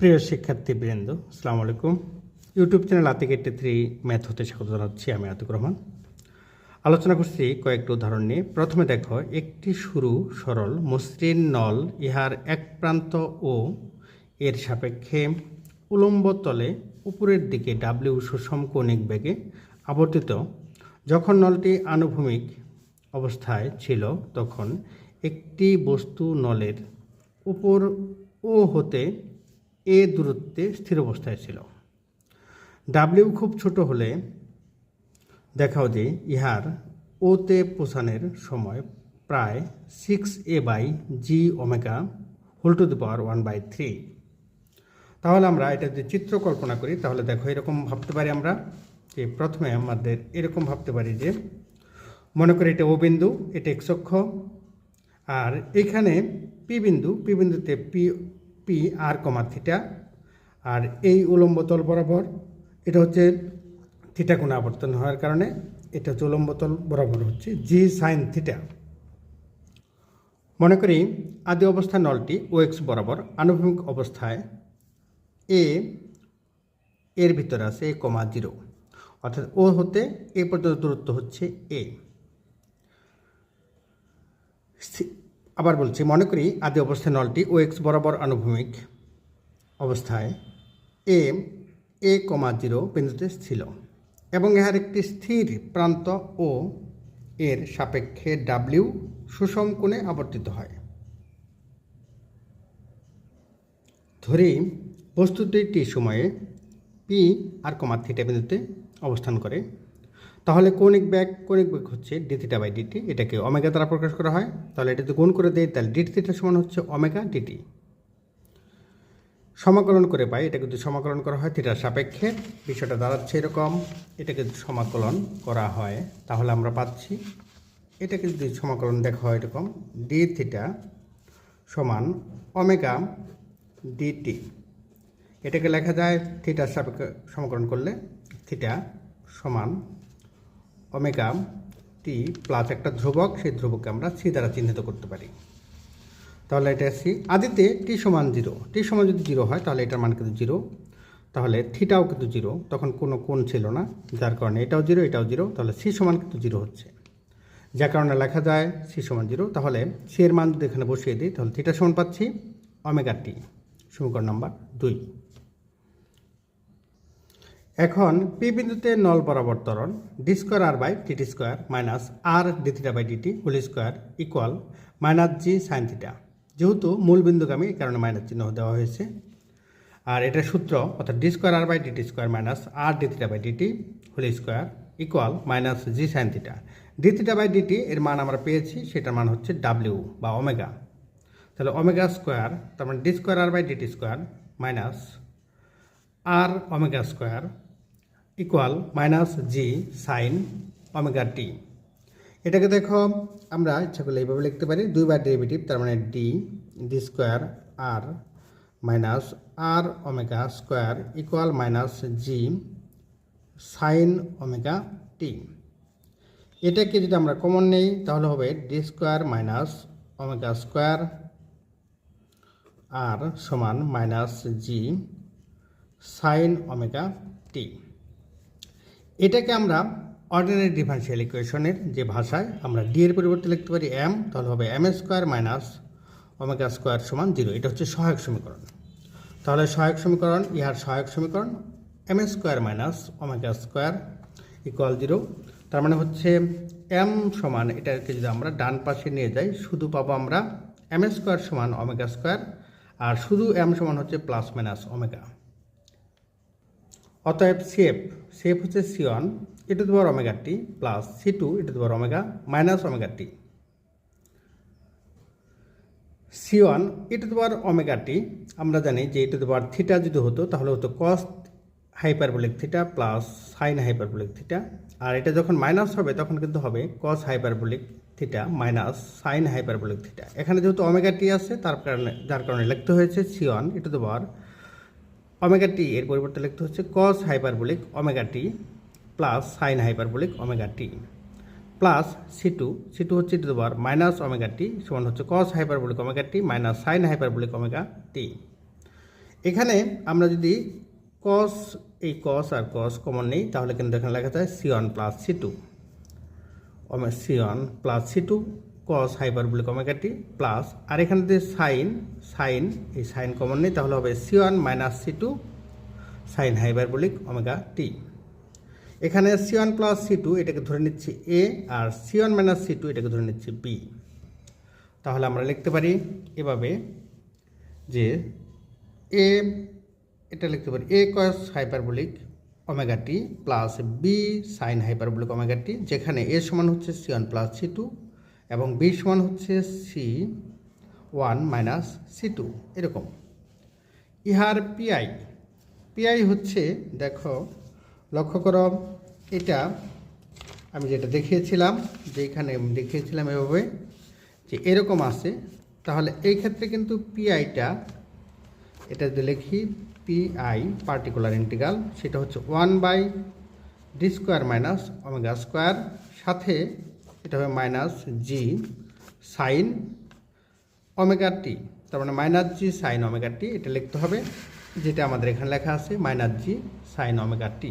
প্রিয় শিক্ষার্থী শিক্ষার্থীবৃন্দ, আসসালামু আলাইকুম। YouTube channel Atik eighty three math হতে স্বাগত জানাচ্ছি আমি আতিক রহমান। আলোচনা করছি কয়েকটি উদাহরণ নিয়ে। প্রথমে দেখো, একটি শুরু সরল, মসৃণ নল ইহার এক প্রান্ত ও এর সাপেক্ষে উলম্ব তলে উপরের দিকে ডাব্লিউ সুষম কৌণিক বেগে আবর্তিত। যখন নলটি আনুভূমিক অবস্থায় ছিল, তখন একটি বস্তু নলের উপর ও হতে এ দূরত্বে স্থির অবস্থায় ছিল। ডাব্লিউ খুব ছোট হলে দেখাও যে ইহার ওতে পৌঁছানোর সময় প্রায় six A by G omega whole to the power one by three তাহলে আমরা এটা যদি চিত্র কল্পনা করি, তাহলে দেখো এরকম ভাবতে পারি আমরা যে প্রথমে আমাদের এরকম ভাবতে পারি যে মনে করি এটা ও বিন্দু, এটা এক্স অক্ষ, আর এখানে পি বিন্দু পি বিন্দুতে P P R comma theta আর এই উলম্ব তল বরাবর এটা হচ্ছে থিটা কোণ আবর্তন হওয়ার কারণে এটা হচ্ছে উলম্ব তল বরাবর হচ্ছে জি সাইন থিটা মনে করি আদি অবস্থায় নলটি ও এক্স বরাবর আনুভূমিক অবস্থায় এ এর ভিতরে আছে এ কমা জিরো অর্থাৎ ও হতে এ পর্যন্ত দূরত্ব হচ্ছে এ আবার বলছি, মনে করি আদি অবস্থায় নলটি ও এক্স বরাবর আনুভূমিক অবস্থায় এ এ কমা জিরো বিন্দুতে ছিল এবং ইহার একটি স্থির প্রান্ত ও এর সাপেক্ষে ডাব্লিউ সুষম কোণে আবর্তিত হয়। ধরি বস্তুটি টি সময়ে পি আর কমা থিটা বিন্দুতে অবস্থান করে। তাহলে কৌণিক ব্যাগ কৌণিক ব্যাগ হচ্ছে ডি থিটা বাই ডিটি এটাকে অমেগা দ্বারা প্রকাশ করা হয়। তাহলে এটা যদি গুণ করে দেয় তাহলে ডি থিটা সমান হচ্ছে অমেগা ডিটি সমাকলন করে পাই, এটাকে যদি সমাকলন করা হয় থিটার সাপেক্ষে, বিষয়টা দাঁড়াচ্ছে এরকম, এটাকে যদি সমাকলন করা হয়, তাহলে আমরা পাচ্ছি, এটাকে যদি সমাকলন দেখা হয় এরকম ডি থিটা সমান অমেগা ডিটি এটাকে লেখা যায় থিটার সাপেক্ষে সমাকলন করলে থিটা সমান অমেগা টি প্লাস একটা ধ্রুবক, সেই ধ্রুবককে আমরা সি দ্বারা চিহ্নিত করতে পারি। তাহলে এটা সি। আদিতে টি সমান জিরো। টি সমান যদি জিরো হয়, তাহলে এটার মান কিন্তু জিরো। তাহলে থিটাও কিন্তু জিরো। তখন কোনো কোণ ছিল না, যার কারণে এটাও জিরো এটাও জিরো। তাহলে সি সমান কিন্তু জিরো হচ্ছে। যার কারণে লেখা যায় সি সমান জিরো। তাহলে সি এর মান যদি এখানে বসিয়ে দিই, তাহলে থিটা সমান পাচ্ছি অমেগা টি। সমীকরণ নাম্বার দুই। এখন পি বিন্দুতে নল বরাবর ত্বরণ D square R by TT square minus R D theta by DT whole square equal minus G sine theta যেহেতু মূল বিন্দুগামী, এই কারণে মাইনাস চিহ্ন দেওয়া হয়েছে। আর এটার সূত্র, অর্থাৎ D square R by DT square minus R D theta by DT whole square equal minus G sine theta D theta by DT এর মান আমরা পেয়েছি, সেটার মান হচ্ছে ডাব্লিউ বা ওমেগা তাহলে ওমেগা স্কোয়ার তার মানে D square R by DT square minus R omega square equal minus G sine omega T এটাকে দেখো, আমরা ইচ্ছা করলে এইভাবে লিখতে পারি। দুইবার ডেরিভেটিভ তার মানে D D square R minus R omega square equal minus G sine omega T এটাকে যদি আমরা কমন নেই, তাহলে হবে D square minus omega square R সমান minus G sine omega T এটাকে আমরা অর্ডিনারি ডিফারেন্সিয়াল ইকুয়েশনের যে ভাষায় আমরা ডি এর পরিবর্তে লিখতে পারি এম তাহলে হবে M square minus omega square সমান জিরো এটা হচ্ছে সহায়ক সমীকরণ। তাহলে সহায়ক সমীকরণ, ইহার সহায়ক সমীকরণ M square minus omega square equal zero তার মানে হচ্ছে এম সমান, এটাকে যদি আমরা ডান পাশে নিয়ে যাই, শুধু পাবো আমরা এম স্কোয়ার সমান ওমেগা স্কোয়ার আর শুধু এম সমান হচ্ছে প্লাস মাইনাস ওমেগা অতএব সেফ সেফ হচ্ছে C one E to the power omega T plus C two E to the power omega minus omega T C one E to the power omega T আমরা জানি যে ই to দেওয়ার theta যদি হতো, তাহলে হতো cos hyperbolic theta plus sine hyperbolic theta আর এটা যখন মাইনাস হবে, তখন কিন্তু হবে cos hyperbolic theta minus sine hyperbolic theta এখানে যেহেতু ওমেগা টি আছে, তার কারণে, যার কারণে লিখতে হয়েছে C one E to the power omega T এর পরিবর্তে লিখতে হচ্ছে cos hyperbolic omega T plus sine hyperbolic omega T plus C two C two হচ্ছে to the power minus omega T সমান হচ্ছে cos hyperbolic omega T minus sine hyperbolic omega T এখানে আমরা যদি কস এই কস আর কস কমন নেই, তাহলে কিন্তু এখানে লেখা যায় C one plus C two C one plus C two cos hyperbolic omega T plus আর এখানে যদি সাইন সাইন এই সাইন কমন নেই, তাহলে হবে C one minus C two sine hyperbolic omega T এখানে C one plus C two এটাকে ধরে নিচ্ছি A R C one minus C two এটাকে ধরে নিচ্ছি বি তাহলে আমরা লিখতে পারি এভাবে যে এ এটা লিখতে পারি A cos hyperbolic omega T plus B sine hyperbolic omega T যেখানে এ সমান হচ্ছে C one plus C two এবং বি সমান হচ্ছে C one minus C two এরকম। ইহার পিআই পিআই হচ্ছে, দেখো, লক্ষ্য করো, এটা আমি যেটা দেখিয়েছিলাম, যে এখানে দেখিয়েছিলাম এভাবে, যে এরকম আছে, তাহলে এই ক্ষেত্রে কিন্তু পিআইটা এটা যদি লিখি পিআই পার্টিকুলার ইন্টিগ্রাল সেটা হচ্ছে one by D square minus omega square সাথে এটা হবে minus G sine omega T তার মানে minus G sine omega T এটা লিখতে হবে, যেটা আমাদের এখানে লেখা আছে minus G sine omega T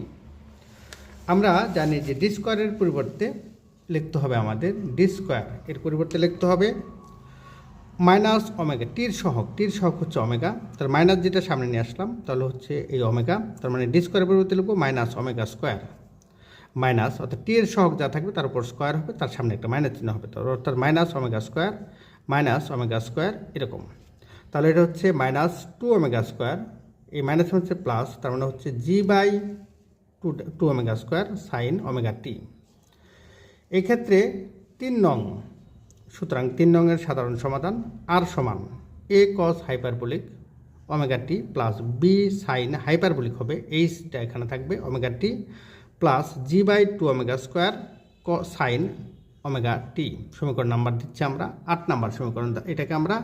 আমরা জানি যে ডি স্কোয়ারের পরিবর্তে লিখতে হবে আমাদের ডি স্কোয়ার এর পরিবর্তে লিখতে হবে মাইনাস ওমেগা টির সহক টির সহক হচ্ছে অমেগা তার মাইনাস যেটা সামনে নিয়ে আসলাম, তাহলে হচ্ছে এই অমেগা তার মানে ডি স্কোয়ারের পরিবর্তে লিখব মাইনাস অমেগা স্কোয়ার মাইনাস অর্থাৎ টি এর সহক যা থাকবে তার উপর স্কোয়ার হবে, তার সামনে একটা মাইনাস চিহ্ন হবে। তো অর্থাৎ minus omega square, minus omega square এরকম। তাহলে এটা হচ্ছে মাইনাস টু ওমেগা স্কোয়ার। এই মাইনাস হচ্ছে প্লাস তার মানে হচ্ছে G by two two omega square sine omega T এক্ষেত্রে তিন নং, সুতরাং তিন নংয়ের সাধারণ সমাধান আর সমান A cos hyperbolic omega T plus B sine hyperbolic হবে এইচটা এখানে থাকবে omega T plus G by two omega square ক সাইন ওমেগা টি সমীকরণ নাম্বার দিচ্ছি আমরা, আট নাম্বার সমীকরণ এটাকে আমরা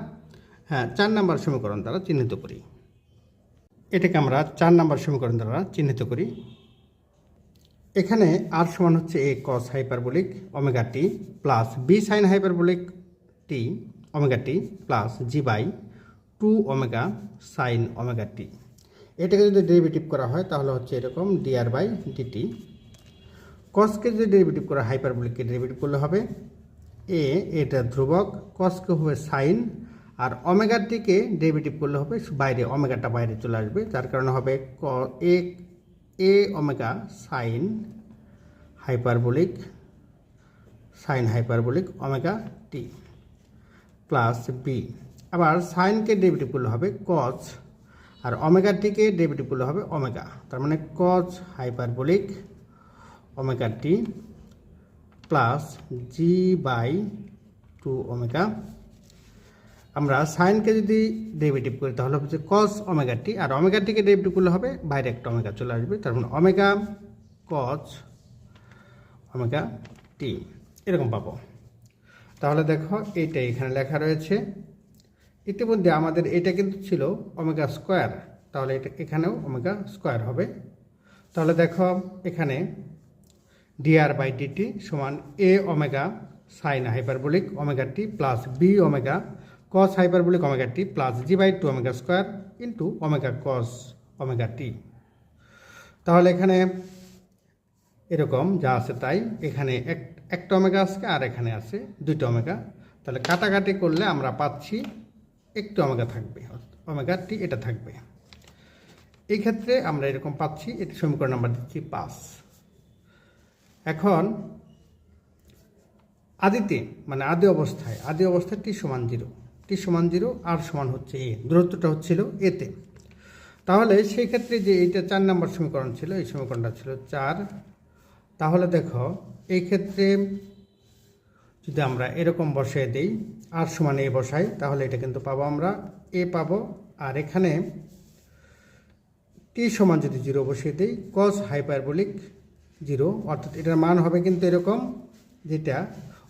হ্যাঁ চার নাম্বার সমীকরণ দ্বারা চিহ্নিত করি। এটাকে আমরা চার নাম্বার সমীকরণ দ্বারা চিহ্নিত করি। এখানে আর সমান হচ্ছে A cos hyperbolic omega T plus B sine hyperbolic T omega T plus G by two omega sine omega T এটাকে যদি ডেরিভেটিভ করা হয়, তাহলে হচ্ছে এরকম ডিআর বাই ডিটি কসকে যদি ডেরিভেটিভ করা হাইপারবলিককে ডেরিভেটিভ করলে হবে। এ এটা ধ্রুবক কসকে হবে সাইন আর ওমেগাটিকে ডেরিভেটিভ করলে হবে বাইরে ওমেগাটা বাইরে চলে আসবে। যার কারণে হবে ক A A omega sine hyperbolic sine hyperbolic omega T plus B আবার সাইনকে ডেরিভেটিভ করলে হবে কজ আর ওমেগাটিকে ডেরিভেটিভ করলে হবে ওমেগা তার মানে cos hyperbolic omega t plus g by two omega আমরা সাইনকে যদি ডেরিভেটিভ করি, তাহলে হচ্ছে কস অমেগা টি আর ওমেগা টিকে ডেরিভেটিভ করলে হবে বাইরে একটা ওমেগা চলে আসবে। তার মানে অমেগা কস ওমেগা টি এরকম পাবো। তাহলে দেখো, এইটা এখানে লেখা রয়েছে। ইতিমধ্যে আমাদের এটা কিন্তু ছিল ওমেগা স্কোয়ার। তাহলে এটা এখানেও ওমেগা স্কোয়ার হবে। তাহলে দেখো এখানে ডিআর বাই ডিটি সমান A omega sine hyperbolic omega T plus B omega cos hyperbolic omega T plus G by two omega square into omega cos omega T তাহলে এখানে এরকম যা আছে তাই। এখানে এক, একটা ওমেগা আছে আর এখানে আছে দুইটা ওমেগা। তাহলে কাটাকাটি করলে আমরা পাচ্ছি একটু ওমেগা থাকবে ওমেগা টি এটা থাকবে। এই ক্ষেত্রে আমরা এরকম পাচ্ছি, এটি সমীকরণ নাম্বার দিচ্ছি পাঁচ। এখন, আদিতে মানে আদি অবস্থায় আদি অবস্থায় টি সমান জিরো। টি সমান জিরো, আর সমান হচ্ছে এ। দূরত্বটা হচ্ছিল এতে। তাহলে সেই ক্ষেত্রে যে এইটা চার নম্বর সমীকরণ ছিল, এই সমীকরণটা ছিল চার। তাহলে দেখো, এই ক্ষেত্রে যদি আমরা এরকম বসিয়ে দিই, আর সমান এ বসাই, তাহলে এটা কিন্তু পাবো আমরা এ পাবো। আর এখানে টি সমান যদি জিরো বসিয়ে দিই কস হাইপারবলিক জিরো অর্থাৎ এটার মান হবে কিন্তু এরকম, যেটা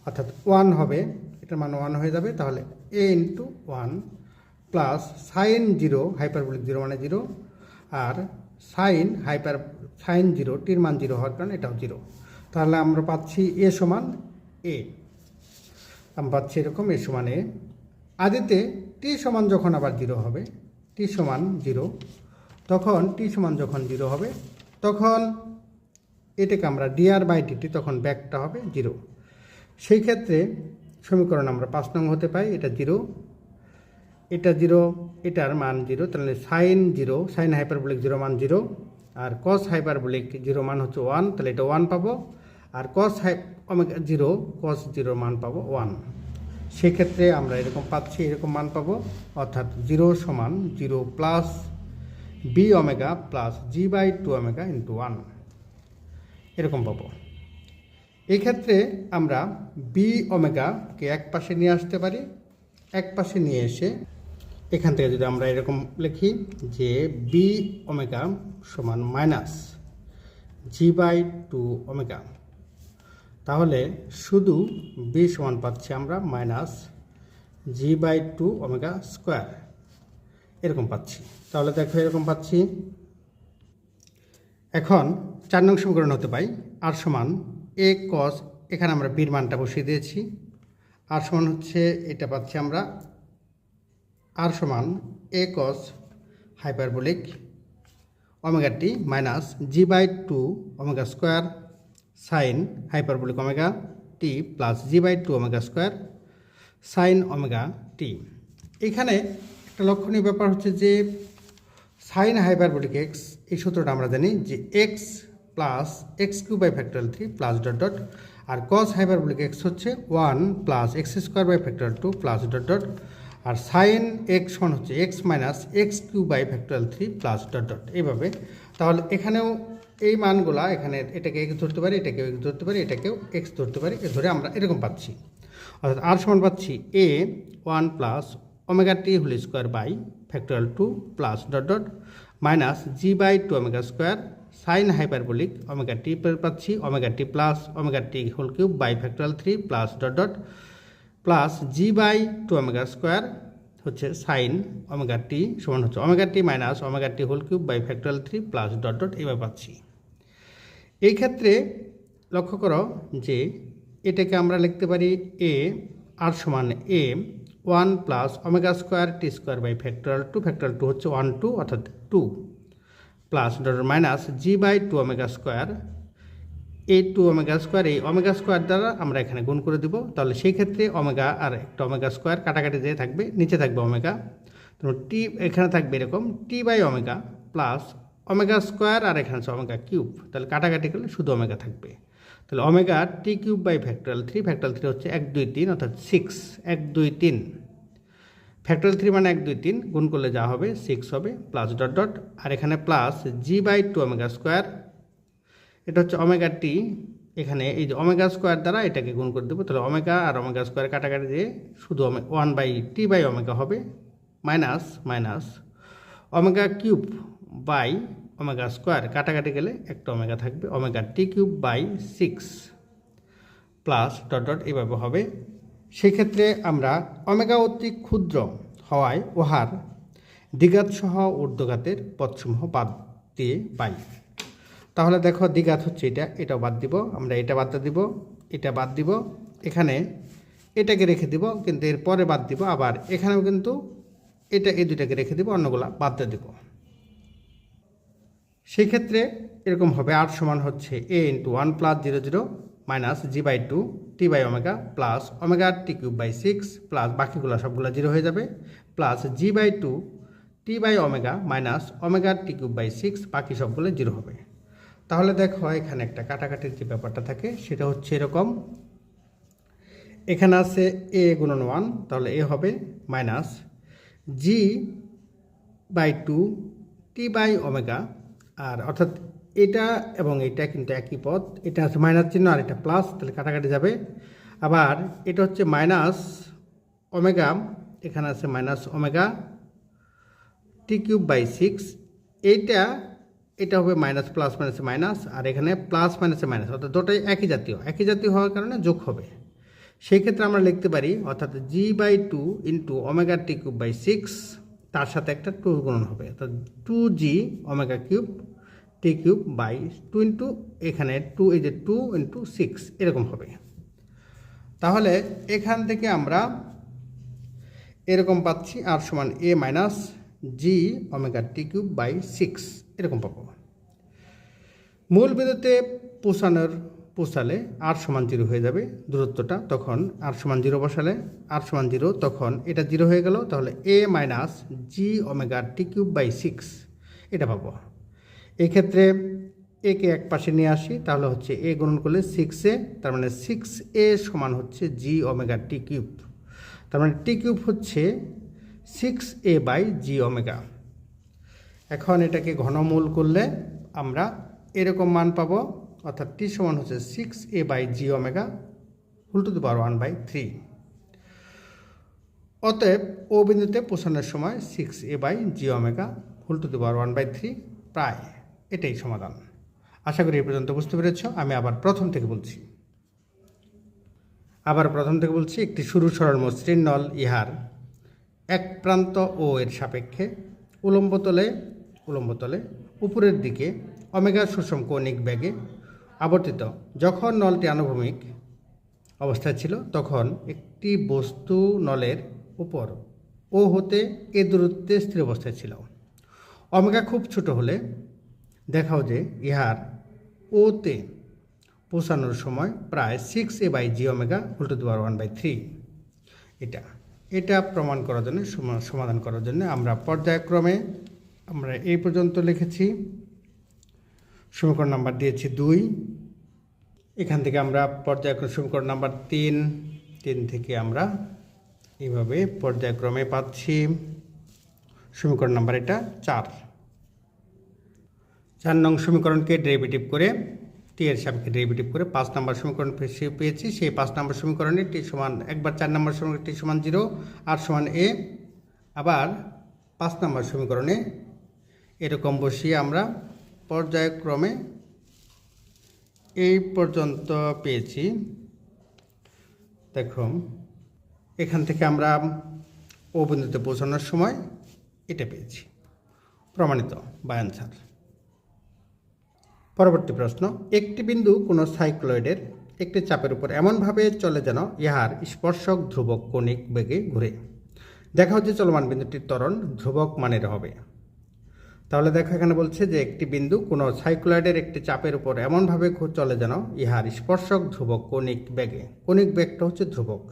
অর্থাৎ ওয়ান হবে, এটার মান ওয়ান হয়ে যাবে, তাহলে A into one plus sine zero hyperbolic zero মানে জিরো আর সাইন হাইপার সাইন জিরো টির মান জিরো হওয়ার কারণে এটাও জিরো তাহলে আমরা পাচ্ছি এ সমান এ আমরা পাচ্ছি এরকম, এ সমান এ। আদিতে টি সমান যখন আবার জিরো হবে, টি সমান জিরো। তখন টি সমান যখন জিরো হবে, তখন এটাকে আমরা ডিআর বাই ডিটি তখন ব্যাকটা হবে জিরো। সেই ক্ষেত্রে সমীকরণ আমরা পাঁচ নং হতে পাই, এটা জিরো। এটা জিরো, এটার মান জিরো, তাহলে sine zero sine hyperbolic zero মান জিরো। আর কস হাইপারবলিক জিরো মান হচ্ছে ওয়ান তাহলে এটা ওয়ান পাবো। আর cos omega zero cos zero মান পাবো ওয়ান সেক্ষেত্রে আমরা এরকম পাচ্ছি, এরকম মান পাবো, অর্থাৎ জিরো সমান zero plus B omega plus G by two omega into one এরকম পাবো। এক্ষেত্রে আমরা বি ওমেগাকে এক পাশে নিয়ে আসতে পারি। এক পাশে নিয়ে এসে এখান থেকে যদি আমরা এরকম লিখি যে বি ওমেগা সমান minus G by two omega তাহলে শুধু বি সমান পাচ্ছি আমরা minus G by two omega square. এরকম পাচ্ছি। তাহলে দেখো এরকম পাচ্ছি। এখন চার নং সমীকরণ হতে পাই। আর সমান এ কস এখানে আমরা বির মানটা বসিয়ে দিয়েছি। আর সমান হচ্ছে, এটা পাচ্ছি আমরা আর সমান A cos hyperbolic omega T minus G by two omega square. Sine hyperbolic omega T plus G by two omega square sine omega T এখানে একটা লক্ষণীয় ব্যাপার হচ্ছে যে সাইন হাইপারবোলিক এক্স এই সূত্রটা আমরা জানি যে X plus X cube by factorial three plus dot dot R cos hyperbolic X হচ্ছে one plus X square by factorial two plus dot dot R sine X one হচ্ছে X minus X cube by factorial three plus dot dot এইভাবে, তাহলে এখানেও এই মানগুলা এখানে এটাকে x ধরতে পারি, এটাকেও এক্স ধরতে পারি, এটাকেও এক্স ধরতে পারি, এ ধরে আমরা এরকম পাচ্ছি। অর্থাৎ আর সমান পাচ্ছি A one plus omega T whole square by factorial two plus dot dot minus G by two omega square sine hyperbolic omega T পাচ্ছি omega T plus omega T whole cube by factorial three plus dot dot plus G by two omega square হচ্ছে sine omega T সমান হচ্ছে omega T minus omega T whole cube by factorial three plus dot dot এবার পাচ্ছি। এই ক্ষেত্রে লক্ষ্য করো যে এটাকে আমরা লিখতে পারি এ আর সমান A one plus omega square T square by factorial two factorial two হচ্ছে ওয়ান টু অর্থাৎ two plus dot minus G by two omega square এই টু ওমেগা স্কোয়ার এই ওমেগা স্কোয়ার দ্বারা আমরা এখানে গুণ করে দিব। তাহলে সেই ক্ষেত্রে ওমেগা আর একটা ওমেগা স্কোয়ার কাটাকাটি দিয়ে থাকবে, নিচে থাকবে ওমেগা তো টি এখানে থাকবে এরকম T by omega plus omega square আর এখানে আছে ওমেগা কিউব তাহলে কাটাকাটি করলে শুধু ওমেগা থাকবে। তাহলে omega T cube by factorial three factorial three হচ্ছে এক দুই তিন অর্থাৎ সিক্স এক দুই তিন। ফ্যাক্টরাল থ্রি মানে এক দুই তিন, গুণ করলে যা হবে সিক্স হবে প্লাস ডট ডট আর এখানে plus g by two omega square এটা হচ্ছে অমেগা টি এখানে এই যে অমেগা স্কোয়ার দ্বারা এটাকে গুণ করে দেবো। তাহলে অমেগা আর ওমেগা স্কোয়ার কাটাকাটি দিয়ে শুধু one by t by omega হবে minus minus omega cube by omega square, কাটাকাটি গেলে একটা ওমেগা থাকবে, omega t cube by six plus dot dot এভাবে হবে। সেক্ষেত্রে আমরা ওমেগা অতি ক্ষুদ্র হওয়ায় উহার দ্বিঘাত সহ ঊর্ধ্বঘাতের পদসমূহ বাদ দিয়ে পাই তাহলে দেখো দ্বিঘাত হচ্ছে এটা, এটাও বাদ দিব, আমরা এটা বাদ দিব, এটা বাদ দিব, এখানে এটাকে রেখে দিব, কিন্তু এর পরে বাদ দিব, আবার এখানেও কিন্তু এটা এই দুটাকে রেখে দিব, অন্যগুলা বাদ দিয়ে দিব। সেই ক্ষেত্রে এরকম হবে আর সমান হচ্ছে a into one plus zero zero minus g by two t by omega plus omega t cube by six plus বাকিগুলো সবগুলো জিরো হয়ে যাবে plus g by two t by omega minus omega t cube by six বাকি সবগুলো zero হবে। তাহলে দেখো এখানে একটা কাটাকাটির যে ব্যাপারটা থাকে সেটা হচ্ছে এরকম। এখানে আছে এ গুণন ওয়ান তাহলে এ হবে minus g by two t by omega আর অর্থাৎ এটা এবং এটা কিন্তু একই পদ এটা আছে মাইনাস চিহ্ন আর এটা প্লাস, তাহলে কাটাকাটি যাবে। আবার এটা হচ্ছে মাইনাস ওমেগা, এখানে আছে minus omega t cube by six. এইটা, এটা হবে মাইনাস, প্লাস মাইনাসে, মাইনাস, আর এখানে প্লাস মাইনাসে, মাইনাস। অর্থাৎ দুটোই একই জাতীয়। একই জাতীয় হওয়ার কারণে যোগ হবে। সেই ক্ষেত্রে আমরা লিখতে পারি, অর্থাৎ g by two into omega t cube by six, তার সাথে একটা টু গুণন হবে। অর্থাৎ two g omega cube t cube by two into এখানে টু এই যে টু ইন্টু সিক্স এরকম হবে। তাহলে এখান থেকে আমরা এরকম পাচ্ছি আর সমান a minus g omega t cube by six এরকম পাবো। মূল বিন্দুতে পৌঁছানোর পৌঁছালে আর সমান জিরো হয়ে যাবে দূরত্বটা, তখন আর সমান জিরো বসালে আর সমান জিরো তখন এটা জিরো হয়ে গেল, তাহলে a minus g omega t cube by six এটা পাবো। এক্ষেত্রে একে এক পাশে নিয়ে আসি, তাহলে হচ্ছে এ গুণন করলে সিক্স এ, তার মানে সিক্স এ সমান হচ্ছে জি ওমেগা টি কিউব তার মানে টি কিউব হচ্ছে six a by g omega এখন এটাকে ঘনমূল করলে আমরা এরকম মান পাবো, অর্থাৎ টি সমান হচ্ছে six a by g omega whole to power one by three অতএব ও বিন্দুতে পৌঁছানোর সময় six a by g omega whole to power one by three প্রায়। এটাই সমাধান। আশা করি এই পর্যন্ত বুঝতে পেরেছ, আমি আবার প্রথম থেকে বলছি। আবার প্রথম থেকে বলছি, একটি সরু সরল মসৃণ নল ইহার এক প্রান্ত ও এর সাপেক্ষে উলম্বতলে উলম্বতলে উপরের দিকে অমেগা সুষম কৌণিক ব্যাগে আবর্তিত। যখন নলটি আনুভূমিক অবস্থায় ছিল, তখন একটি বস্তু নলের উপর ও হতে এ দূরত্বে স্থির অবস্থায় ছিল। অমেগা খুব ছোট হলে দেখাও যে ইহার ওতে পৌঁছানোর সময় প্রায় six a by g omega উল্টো দুবার ওয়ান বাই থ্রি এটা এটা প্রমাণ করার জন্য, সমা- সমাধান করার জন্য আমরা পর্যায়ক্রমে আমরা এই পর্যন্ত লিখেছি। সমীকরণ নাম্বার দিয়েছি দুই। এখান থেকে আমরা পর্যায়ক্রম, সমীকরণ নাম্বার তিন তিন থেকে আমরা এইভাবে পর্যায়ক্রমে পাচ্ছি। সমীকরণ নাম্বার এটা চার। চার নং সমীকরণকে ডেরিভেটিভ করে টি এর সাপেক্ষে ডেরিভেটিভ করে পাঁচ নম্বর সমীকরণ পেয়েছি। সেই পাঁচ নম্বর সমীকরণে টি সমান, একবার চার নম্বর সমীকরণ টি সমান জিরো আর সমান এ আবার পাঁচ নম্বর সমীকরণে এরকম বসিয়ে আমরা পর্যায়ক্রমে এই পর্যন্ত পেয়েছি। দেখুন, এখান থেকে আমরা ও বিন্দুতে পৌঁছানোর সময় এটা পেয়েছি। প্রমাণিত বা অ্যান্সার পরবর্তী প্রশ্ন, একটি বিন্দু কোনো সাইক্লয়েডের একটি চাপের উপর এমনভাবে চলে যেন ইহার স্পর্শক ধ্রুবক কণিক বেগে ঘুরে। দেখা হচ্ছে চলমান বিন্দুটির ত্বরণ ধ্রুবক মানের হবে। তাহলে দেখো এখানে বলছে যে একটি বিন্দু কোনো সাইক্লয়েডের একটি চাপের উপর এমনভাবে চলে যেন ইহার স্পর্শক ধ্রুবক কণিক বেগে। কণিক বেগটা হচ্ছে ধ্রুবক।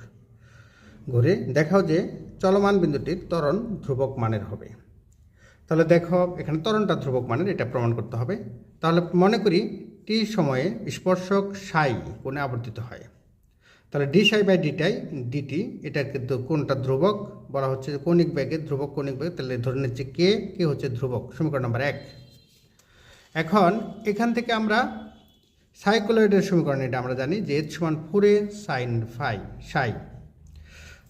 ঘুরে দেখাও যে চলমান বিন্দুটির ত্বরণ ধ্রুবক মানের হবে। তাহলে দেখো, এখানে ত্বরণটা ধ্রুবক মানের, এটা প্রমাণ করতে হবে। তাহলে মনে করি টি সময়ে স্পর্শক সাই কোণে আবর্তিত হয়। তাহলে ডি সাই বাই ডিটাই ডিটি এটা কিন্তু কোনটা ধ্রুবক, বলা হচ্ছে যে কৌণিক ব্যাগে ধ্রুবক, কৌণিক ব্যাগ তাহলে ধরে নিচ্ছে কে কে হচ্ছে ধ্রুবক, সমীকরণ নাম্বার এক। এখন এখান থেকে আমরা সাইক্লোয়েডের সমীকরণ, এটা আমরা জানি যে এইচ সমান ফোরে সাইন ফাই সাই।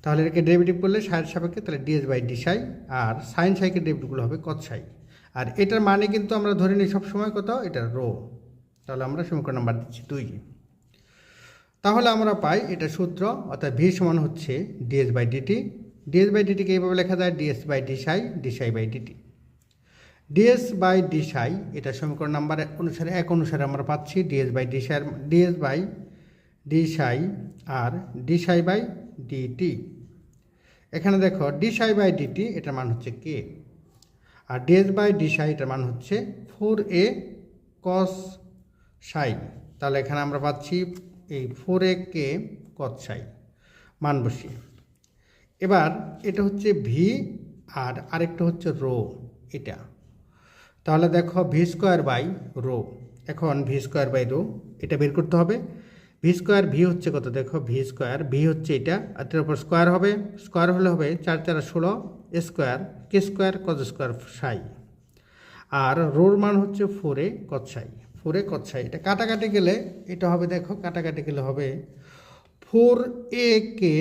তাহলে এটাকে ডেরিভেটিভ করলে সাইয়ের সাপেক্ষে তাহলে DS by d psi R sign সাইকে ডেরিভেটিভগুলো হবে কত সাই আর এটার মানে কিন্তু আমরা ধরে নিই সবসময় কোথাও, এটা রো তাহলে আমরা সমীকরণ নাম্বার দিচ্ছি দুই। তাহলে আমরা পাই এটা সূত্র, অর্থাৎ ভি সমান হচ্ছে ds by dt ds by ডিটিকে এইভাবে লেখা যায় ds by d psi d psi by dt ds by d psi এটা সমীকরণ নাম্বার অনুসারে, এক অনুসারে আমরা পাচ্ছি ds by d psi ds by d psi R d psi by DT এখানে দেখো ডি সাই বাই ডিটি এটার মান হচ্ছে কে আর ডিএস বাই ডি সাই এটার মান হচ্ছে ফোর এ কস সাই তাহলে এখানে আমরা পাচ্ছি এই ফোর এ কে কস সাই মান বসিয়ে। এবার এটা হচ্ছে ভি আর আরেকটা হচ্ছে রো এটা। তাহলে দেখো ভি স্কোয়ার বাই রো এখন ভি স্কোয়ার বাই রো এটা বের করতে হবে। ভি স্কোয়ার ভি হচ্ছে কত? দেখো ভি স্কোয়ার ভি হচ্ছে এটা, আর এটার উপর স্কোয়ার হবে। স্কোয়ার হলে হবে চার চার ষোলো স্কোয়ার কে স্কোয়ার কত স্কোয়ার সাই আর রোর মান হচ্ছে ফোরে কৎসাই ফোরে কৎসাই এটা কাটাকাটি গেলে এটা হবে, দেখো, কাটাকাটি গেলে হবে ফোর এ কে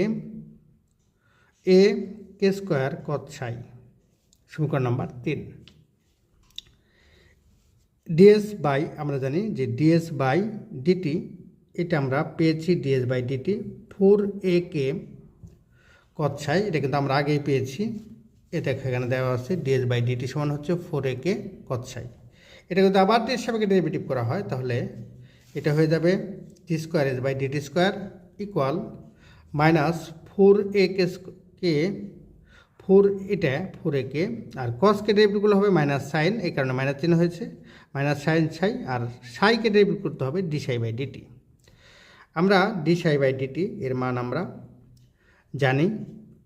এ কে স্কোয়ার কৎসাই সমীকরণ নাম্বার তিন। ডিএস বাই, আমরা জানি যে ডিএস বাই ডিটি এটা আমরা পেয়েছি ds by dt four a k কচ্ছাই এটা কিন্তু আমরা আগেই পেয়েছি। এটা এখানে দেওয়া আছে ডিএস বাই ডিটি সমান হচ্ছে ফোর এ কে কচ্ছাই এটা কিন্তু আবার টি সাপেক্ষে ডেরিভেটিভ করা হয়, তাহলে এটা হয়ে যাবে t square s by dt square equal minus four a k k four এটা ফোর এ কে আর কসকে ডেরিভেটিভগুলো হবে মাইনাস সাইন এই কারণে মাইনাস চিহ্ন হয়েছে। মাইনাস সাইন সাই আর সাইকে ডেরিভেটিভ করতে হবে ডি সাই বাই ডিটি আমরা ডি সাই বাই ডিটি এর মান আমরা জানি,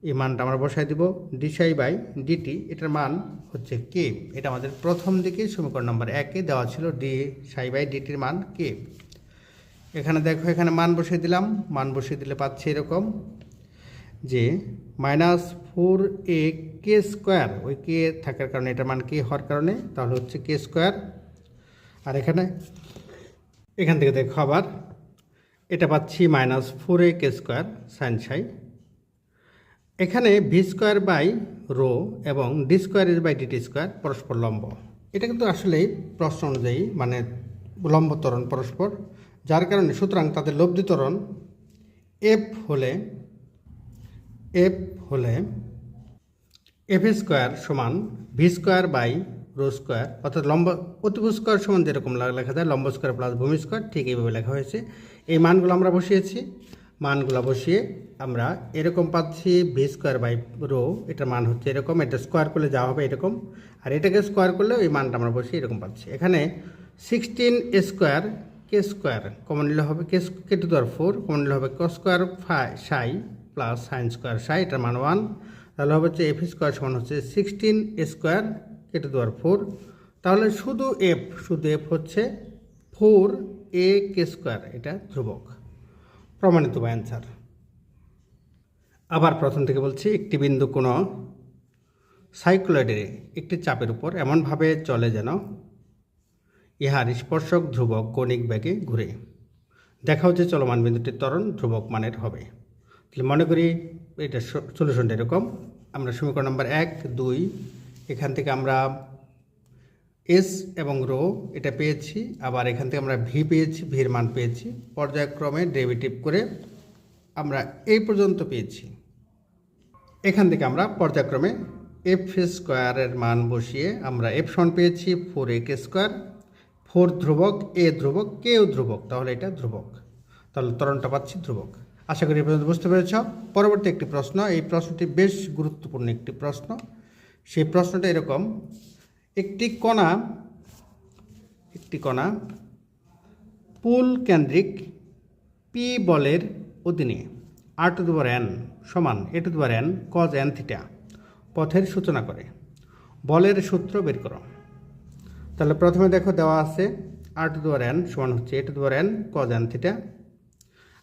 এই মানটা আমরা বসাই দিব ডি সাই বাই ডিটি এটার মান হচ্ছে কে এটা আমাদের প্রথম দিকে সমীকরণ নম্বর একে দেওয়া ছিল ডি সাই বাই ডিটির মান কে এখানে দেখো, এখানে মান বসিয়ে দিলাম, মান বসিয়ে দিলে পাচ্ছি এরকম যে minus four a k square ওই কে থাকার কারণে এটার মান কে হওয়ার কারণে, তাহলে হচ্ছে কে স্কোয়ার আর এখানে, এখান থেকে দেখো আবার এটা পাচ্ছি minus four a k square sine psi এখানে ভি স্কোয়ার বাই রো এবং d square is by dt square পরস্পর লম্ব। এটা কিন্তু আসলে প্রশ্ন অনুযায়ী মানে লম্ব ত্বরণ পরস্পর। যার কারণে সুতরাং তাদের লব্ধি ত্বরণ এফ হলে এফ হলে এফ স্কোয়ার সমান v square by rho square অর্থাৎ লম্ব অতিভু স্কোয়ার সমান যেরকম লেখা যায়, লম্ব স্কোয়ার প্লাস ভূমি স্কোয়ার ঠিক এইভাবে লেখা হয়েছে। এই মানগুলো আমরা বসিয়েছি। মানগুলো বসিয়ে আমরা এরকম পাচ্ছি ভি স্কোয়ার বাই রো এটার মান হচ্ছে এরকম, এটা স্কোয়ার করলে যা হবে এরকম, আর এটাকে স্কোয়ার করলে ওই মানটা আমরা বসিয়ে এরকম পাচ্ছি। এখানে sixteen square k square common নিলে হবে কে কে টু দেওয়ার ফোর কমন নিলে হবে ক square phi psi plus sine square psi এটার মান ওয়ান তাহলে হবে হচ্ছে এফ স্কোয়ার সমান হচ্ছে সিক্সটিন স্কোয়ার কে টু দেওয়ার ফোর তাহলে শুধু এফ শুধু এফ হচ্ছে ফোর এ কে স্কোয়ার, এটা ধ্রুবক। প্রমাণিত বা অ্যান্সার আবার প্রথম থেকে বলছি, একটি বিন্দু কোনো সাইক্লোয়েডের একটি চাপের উপর এমনভাবে চলে যেন ইহার স্পর্শক ধ্রুবক কণিক ব্যাগে ঘুরে। দেখা হচ্ছে চলমান বিন্দুটির ত্বরণ ধ্রুবক মানের হবে। তাহলে মনে করি এটা সলিউশনটা এরকম। আমরা সমীকরণ নম্বর এক, দুই, এখান থেকে আমরা এস এবং রো এটা পেয়েছি। আবার এখান থেকে আমরা ভি পেয়েছি ভির মান পেয়েছি। পর্যায়ক্রমে ডেরিভেটিভ করে আমরা এই পর্যন্ত পেয়েছি। এখান থেকে আমরা পর্যায়ক্রমে এফ স্কোয়ারের মান বসিয়ে আমরা এফ সন পেয়েছি four a k square four ধ্রুবক এ ধ্রুবক কেও ধ্রুবক, তাহলে এটা ধ্রুবক। তাহলে ত্বরণটা পাচ্ছি ধ্রুবক। আশা করি পর্যন্ত বুঝতে পেরেছ। পরবর্তী একটি প্রশ্ন, এই প্রশ্নটি বেশ গুরুত্বপূর্ণ একটি প্রশ্ন। সেই প্রশ্নটা এরকম একটি কণা একটি কণা পুল কেন্দ্রিক পি বলের অধীনে আর টু দুবার এন সমান এ টু দুবার এন কজ এন থিটা পথের সূচনা করে। বলের সূত্র বের করো। তাহলে প্রথমে দেখো দেওয়া আছে আর টু দুবার এন সমান হচ্ছে এ টু দুবার এন কজ এন থিটা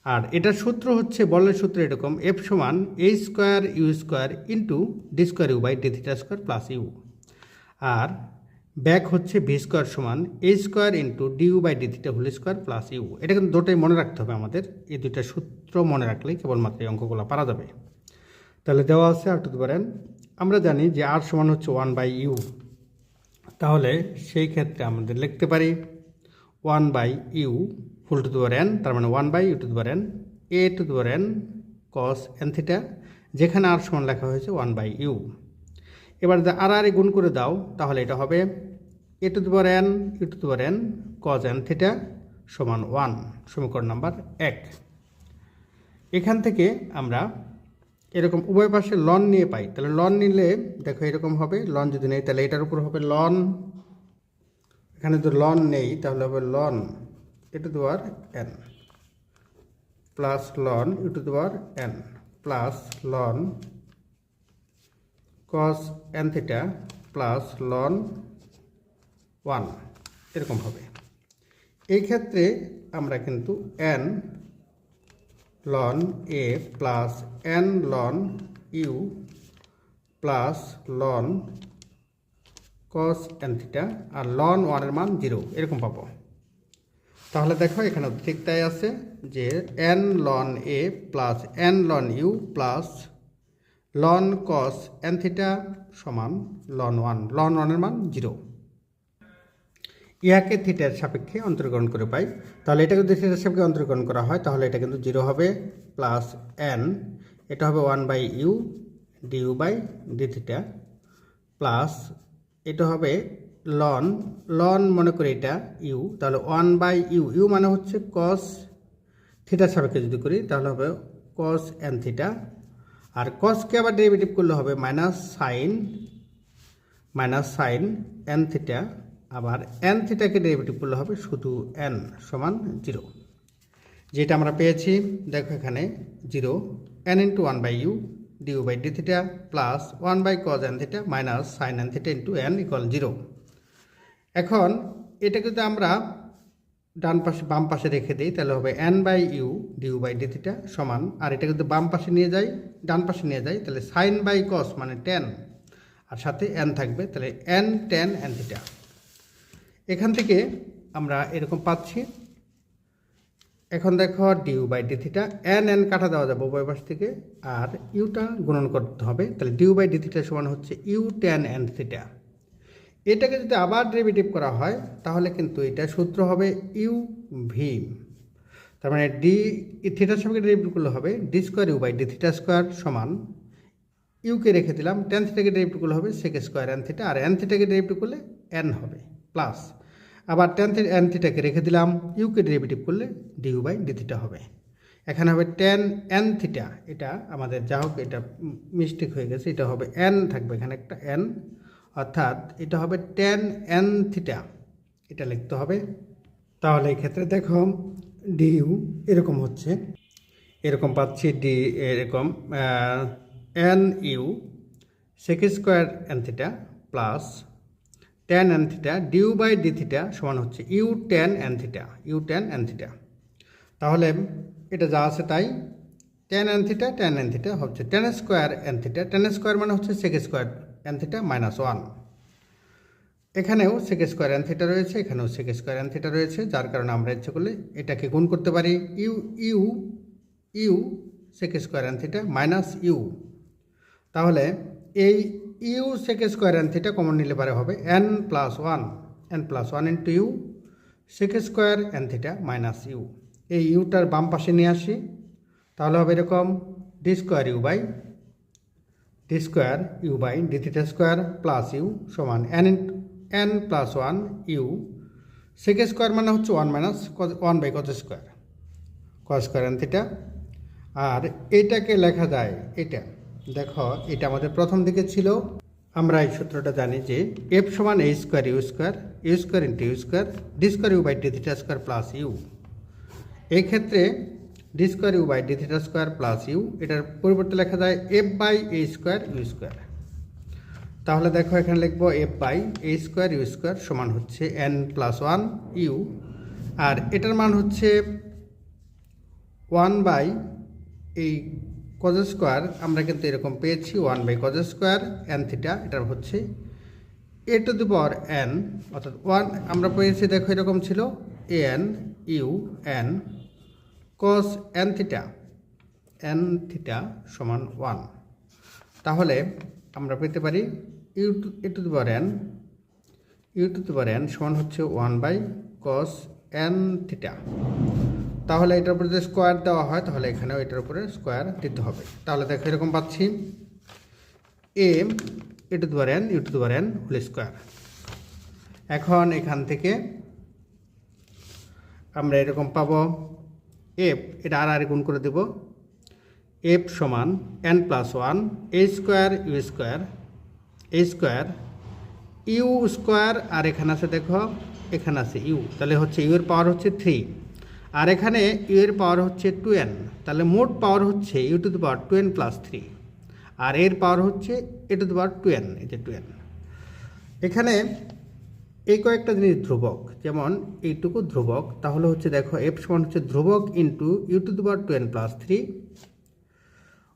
আর এটার সূত্র হচ্ছে, বলের সূত্র এরকম এফ সমান a square u square into d square u by d theta square plus u R back হচ্ছে ভি স্কোয়ার সমান a square into du by d theta whole square plus u এটা কিন্তু দুটোই মনে রাখতে হবে আমাদের। এই দুইটা সূত্র মনে রাখলেই কেবলমাত্র এই অঙ্কগুলো পারা যাবে। তাহলে দেওয়া আছে আর টু পারেন আমরা জানি যে আর সমান হচ্ছে ওয়ান বাই ইউ তাহলে সেই ক্ষেত্রে আমাদের লিখতে পারি one by you full to দুয়ার এন তার মানে ওয়ান বাই ইউ টু দুয়ার এন এ টু দুয়ার এন কস এন থিটা যেখানে আর সমান লেখা হয়েছে ওয়ান বাই ইউ এবার যদি আর আর গুণ করে দাও, তাহলে এটা হবে এ টু দুবার এন ইউ টু দুবার এন কজ এন থিটা সমান ওয়ান সমীকরণ নাম্বার এক। এখান থেকে আমরা এরকম উভয় পাশে লন নিয়ে পাই। তাহলে লন নিলে দেখো এরকম হবে লন যদি নেই তাহলে এটার উপর হবে লন এখানে যদি লন নেই, তাহলে হবে লন এ টু দুয়ার n plus ln u to দুয়ার n plus ln cos n theta plus ln one এরকম হবে। এই ক্ষেত্রে আমরা কিন্তু n ln a plus n ln u plus ln cos n theta R ln ওয়ানের মান জিরো এরকম পাবো। তাহলে দেখো এখানে ঠিক তাই আছে যে n ln a plus n ln u plus ln cos n theta সমান লন ওয়ান লন ওয়ানের মান জিরো ইহাকে থিটার সাপেক্ষে অন্তর্গ্রহণ করে পাই। তাহলে এটা যদি থিটার সাপেক্ষে অন্তর্গ্রহণ করা হয়, তাহলে এটা কিন্তু জিরো হবে প্লাস এন এটা হবে one by u d u by d theta plus এটা হবে লন লন মনে করি এটা ইউ তাহলে ওয়ান বাই ইউ ইউ মানে হচ্ছে কস থিটার সাপেক্ষে যদি করি, তাহলে হবে কস এন থিটা আর কসকে আবার ডেরিভেটিভ করলে হবে minus sine minus sine n theta আবার এন থিটাকে ডেরিভেটিভ করলে হবে শুধু এন সমান জিরো যেটা আমরা পেয়েছি, দেখো এখানে zero n into one by u du by d theta plus one by cos n theta minus sine n theta into n equal zero এখন এটা যদি আমরা ডান পাশে, বাম পাশে রেখে দিই, তাহলে হবে n by u du by d theta সমান। আর এটা যদি বাম পাশে নিয়ে যাই, ডান পাশে নিয়ে যাই, তাহলে সাইন বাই কস মানে টেন আর সাথে এন থাকবে, তাহলে এন টেন এন থিটা এখান থেকে আমরা এরকম পাচ্ছি। এখন দেখো du by d theta n n কাটা দেওয়া যাবে উভয় পাশ থেকে, আর ইউটা গুণন করতে হবে। তাহলে ডিউ বাই ডি থিটা সমান হচ্ছে ইউ টেন এন থিটা এটাকে যদি আবার ডেরিভেটিভ করা হয়, তাহলে কিন্তু এটা সূত্র হবে ইউ ভি তার মানে ডি থিটার সঙ্গে ডেরিভেটিভ করলে হবে d square u by d theta square সমান ইউকে রেখে দিলাম টেন থিটাকে ডেরিভেটিভ করলে হবে সেকে স্কোয়ার এন থিটা আর এন থিটাকে ডেরিভেটিভ করলে এন হবে প্লাস আবার টেন থিটা এন থিটাকে রেখে দিলাম ইউকে ডেরিভেটিভ করলে ডিউ বাই ডি থিটা হবে। এখানে হবে টেন এন থিটা এটা আমাদের যা হোক, এটা মিস্টেক হয়ে গেছে, এটা হবে এন থাকবে এখানে একটা এন অর্থাৎ এটা হবে টেন এন থিটা এটা লিখতে হবে। তাহলে এই ক্ষেত্রে দেখো ডিউ এরকম হচ্ছে। এরকম পাচ্ছি ডি এরকম n u sec square n theta plus tan n theta du by d theta সমান হচ্ছে u tan n theta u tan n theta তাহলে এটা যা আছে তাই tan n theta tan n theta হচ্ছে tan square n theta tan square মানে হচ্ছে sec square n theta minus one এখানেও সেক স্কোয়ার এন থিটা রয়েছে, এখানেও সেক স্কোয়ার এন থিটা রয়েছে, যার কারণে আমরা ইচ্ছে করলে এটাকে গুণ করতে পারি। U u u sec square n theta minus u তাহলে এই u sec square n theta common নিলে পারে হবে n plus one n plus one into u sec square n theta minus u এই ইউটার বাম পাশে নিয়ে আসি, তাহলে হবে এরকম d square u by d square u by d theta square plus u সমান n n plus one u sec square মানে হচ্ছে ওয়ান মাইনাস ওয়ান বাই কত square cos square n theta আর এটাকে লেখা যায় এটা। দেখো, এটা আমাদের প্রথম দিকে ছিল। আমরা এই সূত্রটা জানি যে এফ সমান a square u square u square into u square d square u by d theta square plus u এই ক্ষেত্রে d square u by d theta square plus u এটার পরিবর্তে লেখা যায় f by a square u square তাহলে দেখো এখানে লিখব f by a square u square সমান হচ্ছে এন প্লাস ওয়ান ইউ আর এটার মান হচ্ছে ওয়ান বাই এই কজ স্কোয়ার আমরা কিন্তু এরকম পেয়েছি one by cos square n theta এটার হচ্ছে a to the power n অর্থাৎ ওয়ান আমরা পেয়েছি দেখো এরকম ছিল a n u n cos n theta n theta সমান ওয়ান তাহলে আমরা পেতে পারি u to a to the power n u to the power n সমান হচ্ছে one by cos n theta তাহলে এটার উপরে যদি স্কোয়ার দেওয়া হয়, তাহলে এখানেও এটার উপরে স্কোয়ার দিতে হবে। তাহলে দেখো এরকম পাচ্ছি। এ এ টু দুবার এন ইউ টু দুবার এন হোল স্কোয়ার এখন এখান থেকে আমরা এরকম পাবো এফ এটা আর আর গুণ করে দেব। এফ সমান n plus one a square u square a square u square আর এখানে আছে দেখো, এখানে আছে ইউ তাহলে হচ্ছে ইউ এর পাওয়ার হচ্ছে থ্রি আর এখানে ইউ এর পাওয়ার হচ্ছে টু এন তাহলে মোট পাওয়ার হচ্ছে u to the power two n plus three আর এর পাওয়ার হচ্ছে a to the power two n এই যে টু এন এখানে এই কয়েকটা জিনিস ধ্রুবক, যেমন এইটুকু ধ্রুবক, তাহলে হচ্ছে দেখো এফ সমান হচ্ছে ধ্রুবক into u to the power two n plus three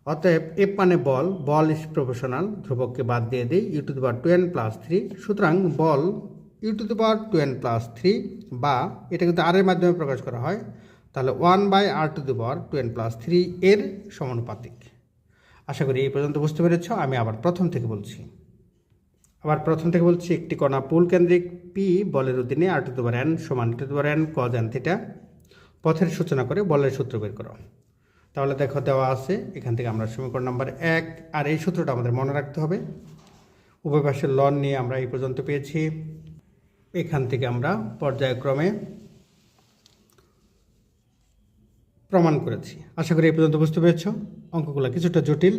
অতএব এফ মানে বল বল ইজ প্রফেশনাল ধ্রুবককে বাদ দিয়ে দিই u to the power two n plus three সুতরাং বল u to the power two n plus three বা এটা কিন্তু আর এর মাধ্যমে প্রকাশ করা হয়, তাহলে one by r to the power two n plus three এর সমানুপাতিক। আশা করি এই পর্যন্ত বুঝতে পেরেছ, আমি আবার প্রথম থেকে বলছি। আবার প্রথম থেকে বলছি, একটি কণা পুল কেন্দ্রিক পি বলের অধীনে r to the power n সমান to the power n cos n theta পথের সূচনা করে বলের সূত্র বের করো। তাহলে দেখো দেওয়া আছে, এখান থেকে আমরা সমীকরণ নাম্বার এক, আর এই সূত্রটা আমাদের মনে রাখতে হবে। উভয় পাশের লন নিয়ে আমরা এই পর্যন্ত পেয়েছি। এখান থেকে আমরা পর্যায়ক্রমে প্রমাণ করেছি। আশা করি এই পর্যন্ত বুঝতে পেরেছ। অঙ্কগুলো কিছুটা জটিল।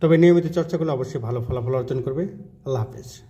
তবে নিয়মিত চর্চাগুলো অবশ্যই ভালো ফলাফল অর্জন করবে। আল্লাহ হাফেজ।